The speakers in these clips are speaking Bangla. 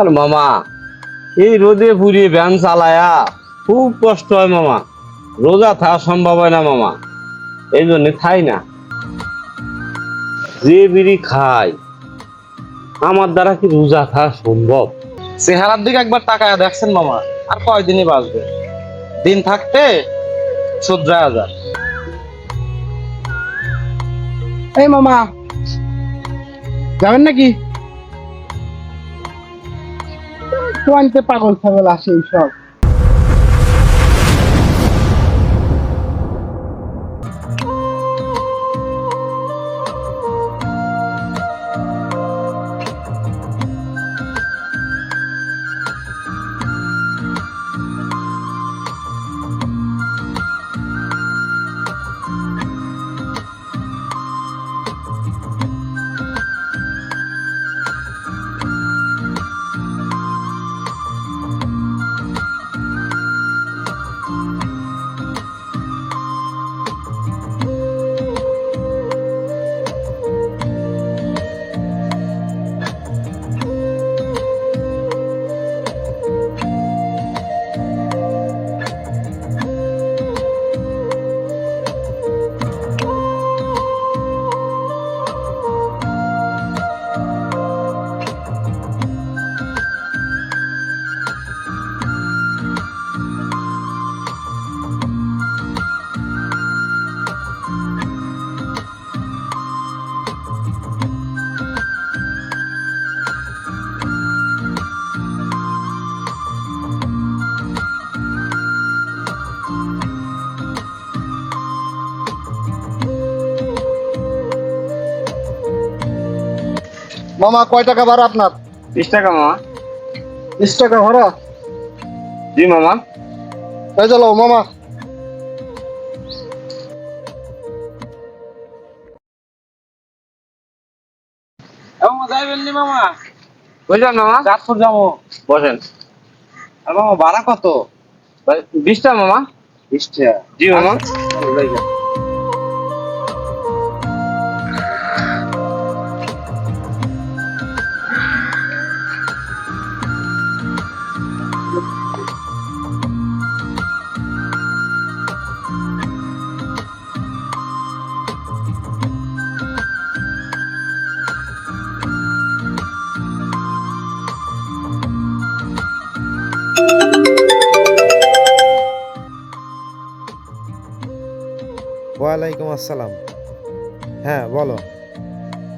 আর মামা এই রোদে পুড়িয়ে ভ্যান চালায়া খুব কষ্ট হয় মামা। রোজা থাকা সম্ভব হয় না মামা এই জন্য খাই না। যে বিড়ি খাই আমার দ্বারা কি রোজা থাকা সম্ভব? চেহারার দিকে একবার তাকায় দেখছেন মামা আর কয়দিনই বাঁচবে? দিন থাকতে শুধরায় হাজার এই মামা যাবেন নাকি? কোয়ান্তে পাগল ছাগল আসে সব মামা কয় টাকা ভাড়া আপনার? বিশ টাকা মামা। বিশ টাকা ভাড়া? জি মামা। এই চলো মামা। মামা মামা। মামা। চাঁদপুর যাব। বসেন। আর মামা ভাড়া কত? বিশটা মামা। বিশটা। জি মামা। আসসালাম। হ্যাঁ বলো।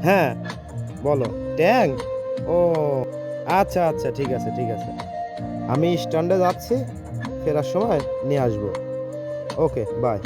হ্যাঁ বলো। ট্যাং? ও আচ্ছা আচ্ছা ঠিক আছে ঠিক আছে। আমি স্ট্যান্ডে যাচ্ছি, ফেরার সময় নিয়ে আসব। Okay, bye.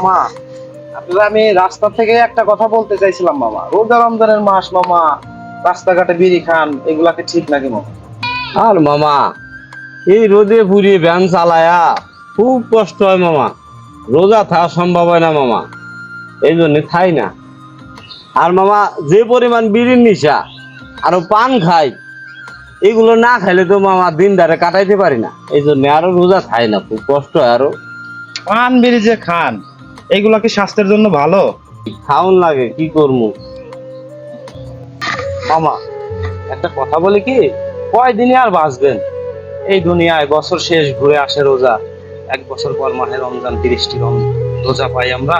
মামা আপনারা আমি রাস্তা থেকে একটা কথা বলতে চাইছিলাম মামা। রোজা রমজানের মাস মামা রাস্তাঘাটে বিড়ি খান এগুলাকে ঠিক নাকি মামা? আর মামা এই রোদে পুড়িয়ে ভ্যান চালায়া খুব কষ্ট হয় মামা। রোজা থাকা সম্ভব হয় না মামা এই জন্য খাই না। আর মামা যে পরিমাণ বিড়ির নিশা আর পান খাই এগুলো না খাইলে তো মামা দিন ধারে কাটাইতে পারি না। এই জন্য আরও রোজা খাই না খুব কষ্ট হয় আরও। পান বিড়ি যে খান এগুলা কি স্বাস্থ্যের জন্য ভালো? খাউন লাগে, কি করব? মামা, একটা কথা বলি কি? কয়দিনই আর বাঁচবেন? এই দুনিয়ায় বছর শেষ ঘুরে আসে রোজা। এক বছর পর মাহে রমজান, তিরিশটি রোজা পাই আমরা।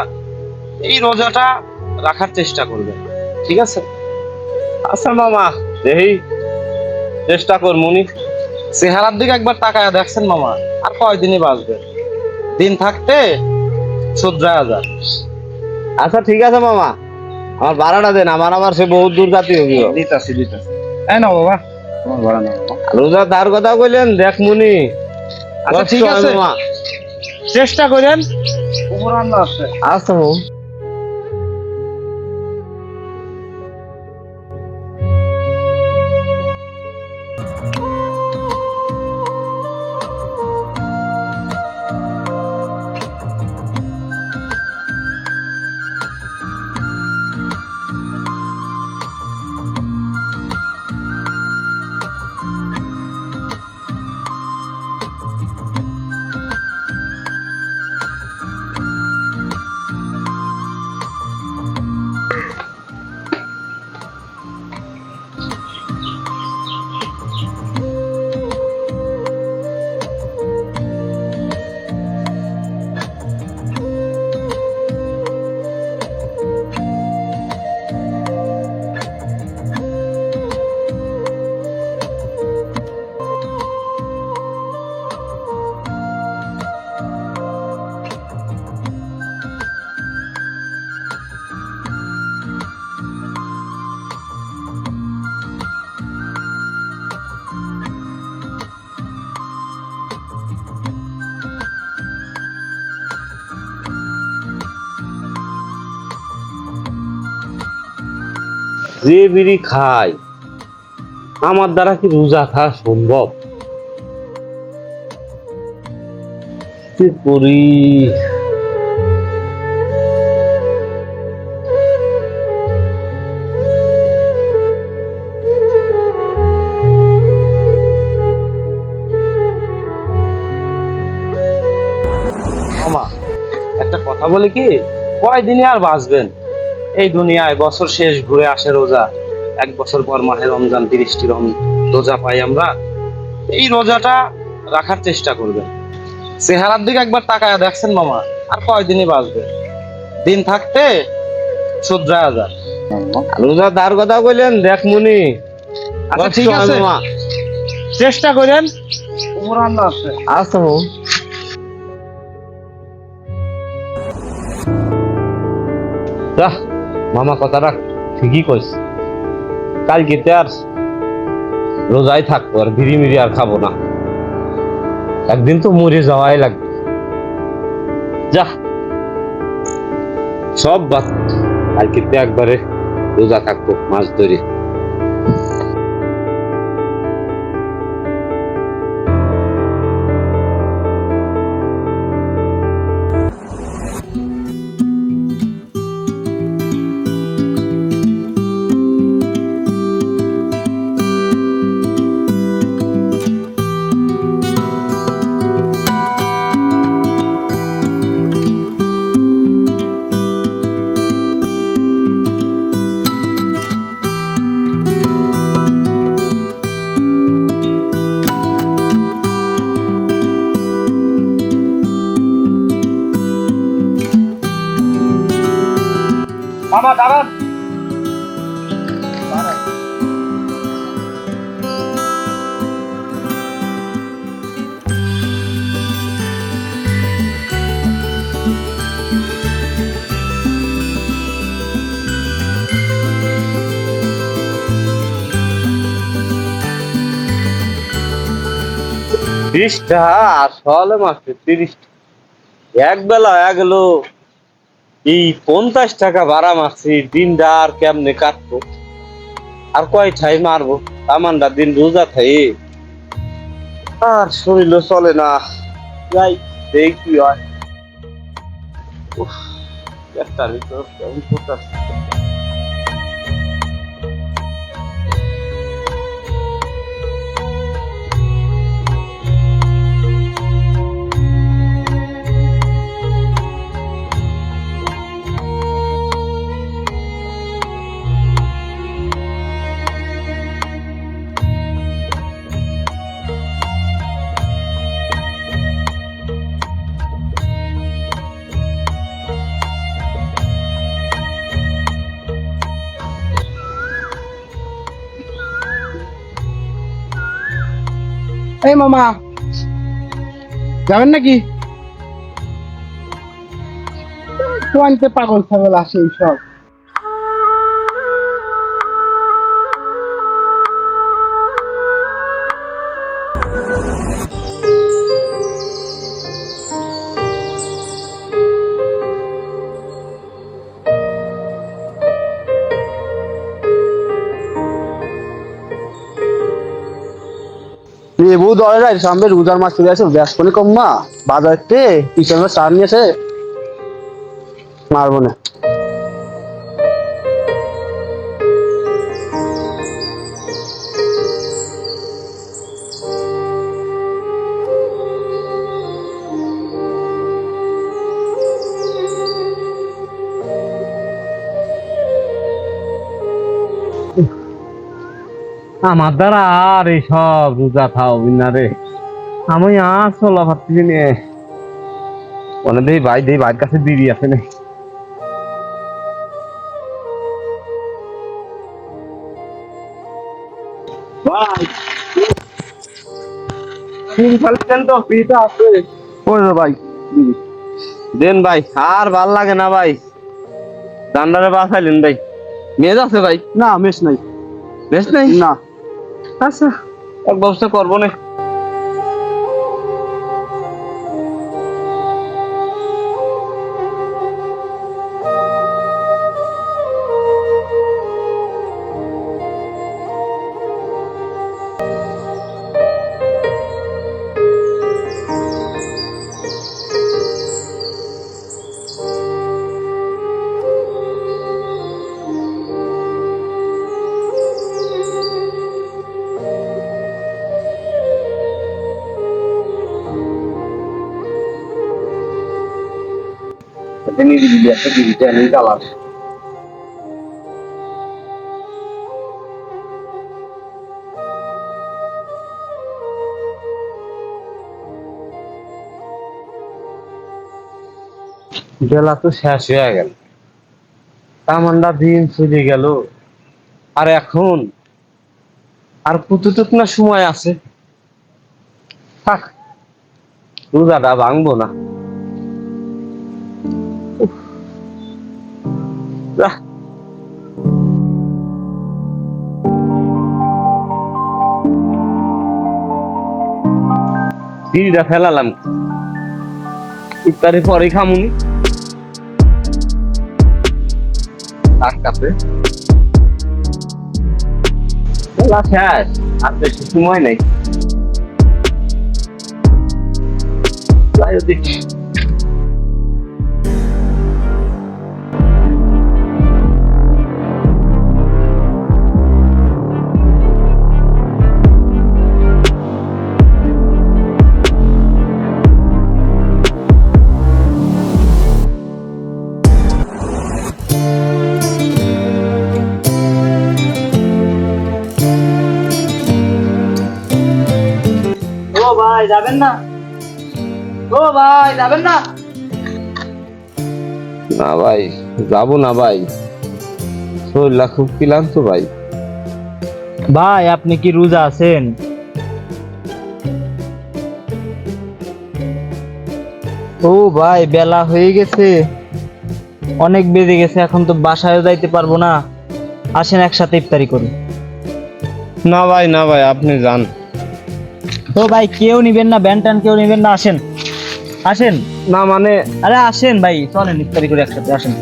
এই রোজাটা রাখার চেষ্টা করবেন, ঠিক আছে? আচ্ছা মামা এই চেষ্টা করমুনি চেহারার দিকে একবার তাকায় দেখছেন মামা, আর কয়দিনই বাঁচবেন? দিন থাকতে শুধরায় হাজার আচ্ছা ঠিক আছে মামা। আমার ভাড়াটা দেন আমার আবার সে বহুত দূর যাতে হবে দিতাছি দিতাছি এই না বাবা। তোমার ভাড়া না রোজা তার কথা কইলেন দেখ মুনি। আচ্ছা, ঠিক আছে। মামা। চেষ্টা করেন উপর আছে। আচ্ছা যে বিড়ি খায়, আমার দ্বারা কি রোজা খাওয়া সম্ভব? কি করি? একটা কথা বলি কি? কয়দিনে আর বাঁচবেন? এই দুনিয়ায় বছর শেষ ঘুরে আসে রোজা। এক বছর পর মাহে রমজান তিরিশটি রম রোজা পাই আমরা। এই রোজাটা রাখার চেষ্টা করবেন। চেহারার দিকে একবার তাকায় দেখছেন মামা আর কয়দিনই বাঁচবে? দিন থাকতে শুধরায় যায়। রোজা তার কথা কইলেন দেখ মুনি। আচ্ছা ঠিক আছে। চেষ্টা করেন আছে। আচ্ছা যাহ, মামা কথাটা ঠিকই কইস। কালকে আর রোজাই থাকব আর বিড়ি মিড়ি আর খাব না। একদিন তো মরে যাওয়াই লাগবে। যা। সব বাদ। কালকে একবারে রোজা থাকব মাছ ধরে। তিরিশটা, আসলে মাত্র তিরিশটা। এক বেলা এক গেলো। এই পঞ্চাশ টাকা ভাড়া মারছি দিনটা আর কেমনে কাটবো? আর কয় ঠাই মারবো? আমানটা দিন রোজা খাই আর শরীর চলে না। যাই দেখি হয়। পেটটার ভিতর কেমন এই মামা যাবেন নাকি? পাগল ছাগল আসে এইসব। লেবু দরে যায় সামনে রোজার মাছ চলে আসে, ব্যাস করে কম্মা। বাজারতে পিছনে চার নিয়েছে মারবো না। আমার দ্বারা আর এইসব রোজা থাও বিনা রে। আমি আর চলা পারতেছি নে। মনে দেই ভাই দেই ভাইয়ের কাছে দিদি আছে না। ভাই দেন ভাই আর ভালো লাগে না ভাই। ভাই। মেজ আছে ভাই? না নাই। বেশ নেই? না। আচ্ছা। এক ব্যবস্থা করব না। বেলা তো শেষ হয়ে গেল। তামান্ডা দিন চলে গেল। আর এখন আর কতটুক না সময় আছে? থাক, রোজাটা ভাঙবো না। বিড়িটা ফেলালাম। ইফতারি পরে খামুনি। শেষ আর বেশি সময় নেই। ভাই যাবেন না? ও ভাই যাবেন না? না ভাই যাব না ভাই। শরীরটা খুব ক্লান্ত ভাই। ভাই আপনি কি রোজা আছেন? ও ভাই বেলা হয়ে গেছে। অনেক বেজে গেছে এখন তো বাসায় যাইতে পারব না। আসেন একসাথে ইফতারি করি। না ভাই না ভাই আপনি যান। তো ভাই কেউ নিবেন না ব্যান ট্যান কেউ নিবেন না আসেন। আসেন? না মানে আরে আসেন ভাই চলেন ইফতারি করে একসাথে আসেন।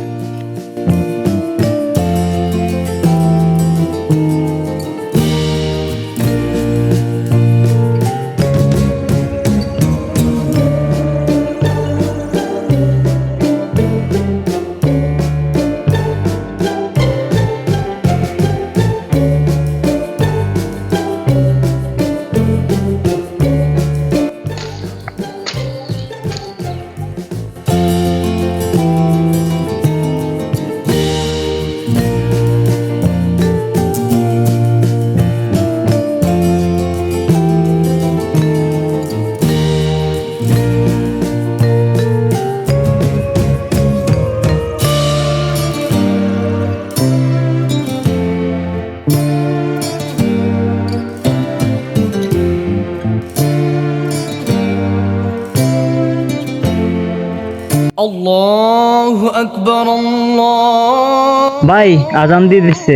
ভাই আজান দিয়ে দিচ্ছে।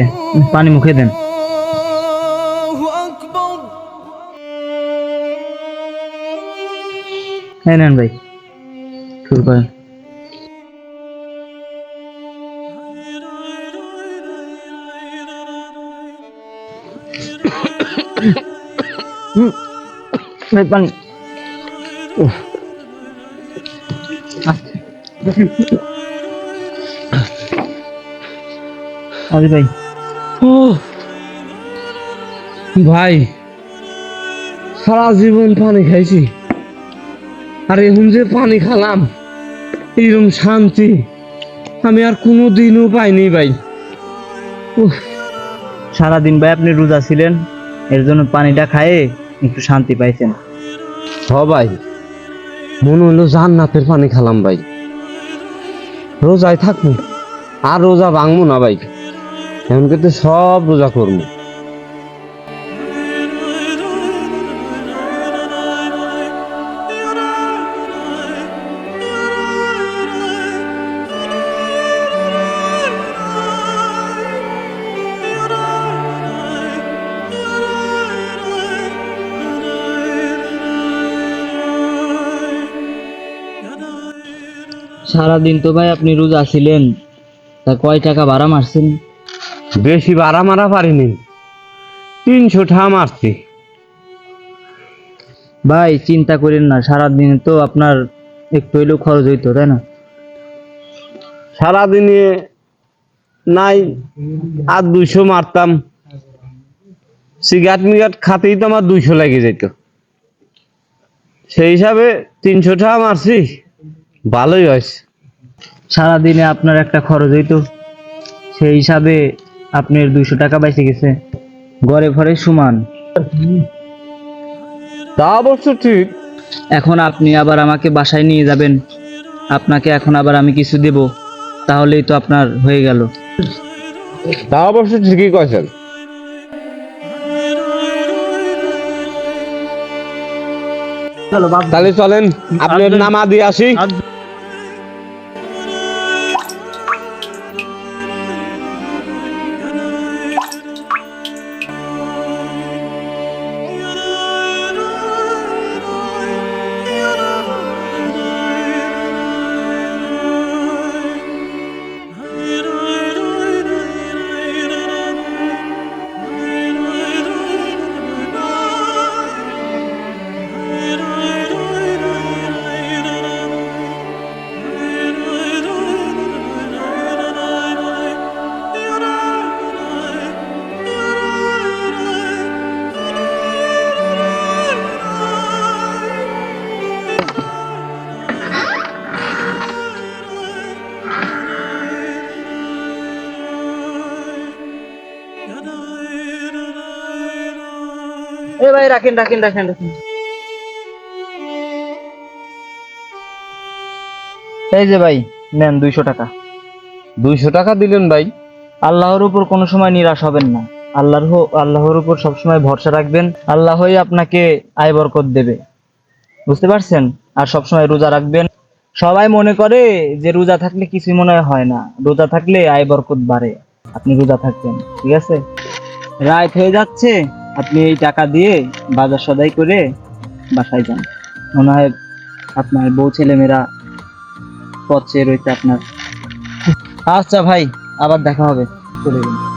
পানি মুখে দেন। হ্যাঁ নেন ভাই শুরু করেন। ভাই পানি। আরে ভাই। ও ভাই সারা জীবন পানি খাইছি। আর এখন যে পানি খালাম এরকম শান্তি আমি আর কোনো দিনও পাইনি ভাই। সারাদিন ভাই আপনি রোজা ছিলেন এর জন্য পানিটা খায়ে একটু শান্তি পাইছেন। হ ভাই মনে হলো জান্নাতের পানি খালাম ভাই। রোজায় থাকব আর রোজা ভাঙবো না ভাই। এখন কিন্তু সব রোজা করব। সারাদিন তো ভাই আপনি রোজা ছিলেন, তা কয় টাকা ভাড়া মারছেন? বেশি বাড়া মারা পারিনি। তিনশো ঠা মারছি। ভাই চিন্তা করেন না সারাদিন তো আপনার একটু হইলেও খরচ হইতো তাই না? সারাদিনে নাই আর দুইশো মারতাম। সিগারেট মিগারেট খাতেই তো আমার দুইশো লেগে যেত। সেই হিসাবে তিনশো টাকা মারছি। ভালোই হয়েছে। সারাদিনে আপনার একটা খরচ হইতো। সেই হিসাবে আপনার দুইশো টাকা বেঁচে গেছে। গড়ে ফরে সমান। তা অবশ্য ঠিক। এখন আপনি আবার আমাকে বাসায় নিয়ে যাবেন। আপনাকে এখন আবার আমি কিছু দেব। তাহলেই তো আপনার হয়ে গেল। তা অবশ্য ঠিকই কয়েছেন তাহলে চলেন আপনার নামা দিয়ে আসি। রাখেন রাখেন রাখেন রাখেন। এই যে ভাই নেন দুইশো টাকা। দুইশো টাকা দিলেন ভাই? আল্লাহর উপর কোনো সময় নিরাশ হবেন না। আল্লাহর আল্লাহর উপর সবসময় ভরসা রাখবেন। আল্লাহই আপনাকে আয় বরকত দেবে। বুঝতে পারছেন? আর সবসময় রোজা রাখবেন। সবাই মনে করে যে রোজা থাকলে কিছুই মনে হয় না। রোজা থাকলে আয় বরকত বাড়ে। আপনি রোজা থাকবেন ঠিক আছে? রায় হয়ে যাচ্ছে। আপনি এই টাকা দিয়ে বাজার সদাই করে বাসায় যান। মনে হয় আপনার বউ ছেলেমেয়েরা পথ চেয়ে রয়েছে আপনার। আচ্ছা ভাই, আবার দেখা হবে। চলে গেলাম